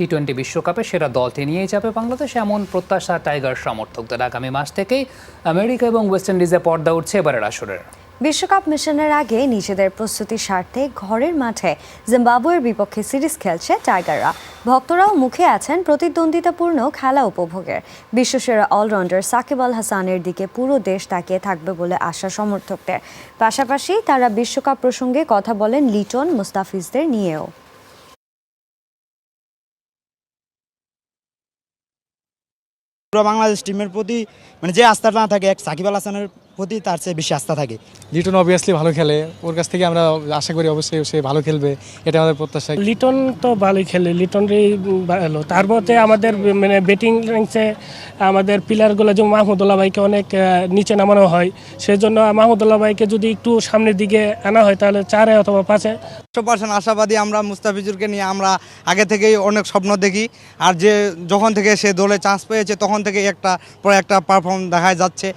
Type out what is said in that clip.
T twenty বিশ্বকাপে সেরা দলটি নিয়ে যাবে বাংলাদেশ, এমন প্রত্যাশা টাইগার সমর্থকদের আগামী মাস থেকেই। আমেরিকা এবং ওয়েস্ট ইন্ডিজে পর্দা উঠছে এবারের আসরের। বিশ্বকাপ মিশনের আগে নিজেদের প্রস্তুতির স্বার্থে ঘরের মাঠে জিম্বাবুয়ের বিপক্ষে সিরিজ খেলছে টাইগাররা। ভক্তরাও মুখে আছেন প্রতিদ্বন্দ্বিতাপূর্ণ খেলা উপভোগের। বিশ্বসেরা অলরাউন্ডার সাকিব আল হাসানের দিকে পুরো দেশ তাকিয়ে থাকবে বলে আশা সমর্থকদের। পাশাপাশি তারা বিশ্বকাপ প্রসঙ্গে কথা বলেন লিটন মুস্তাফিজদের নিয়েও। পুরো বাংলাদেশ টিমের প্রতি মানে যে আস্থাটা না থাকে এক সাকিব আল হাসানের প্রতি তার চেয়ে বেশি আস্থা থাকে। লিটন অবভিয়াসলি ভালো খেলে। ওর কাছ থেকে আমরা আশা করি অবশ্যই সে ভালো খেলবে। এটা আমাদের প্রত্যাশা। লিটন তো ভালোই খেলে। লিটনই ভালো তার মধ্যে আমাদের মানে ব্যাটিং র্যাঙ্কসে আমাদের প্লেয়ারগুলো যেমন মাহমুদুল্লাহ ভাইকে অনেক নিচে নামানো হয় সেজন্য মাহমুদুল্লাহ ভাইকে যদি একটু সামনের দিকে আনা হয় তাহলে চারে অথবা পাঁচে। একশো পার্সেন্ট আশাবাদী আমরা মুস্তাফিজুরকে নিয়ে আমরা আগে থেকেই অনেক স্বপ্ন দেখি। আর যে যখন থেকে সে দলে চান্স পেয়েছে তখন থেকে একটা পরে একটা পারফর্ম দেখা যাচ্ছে।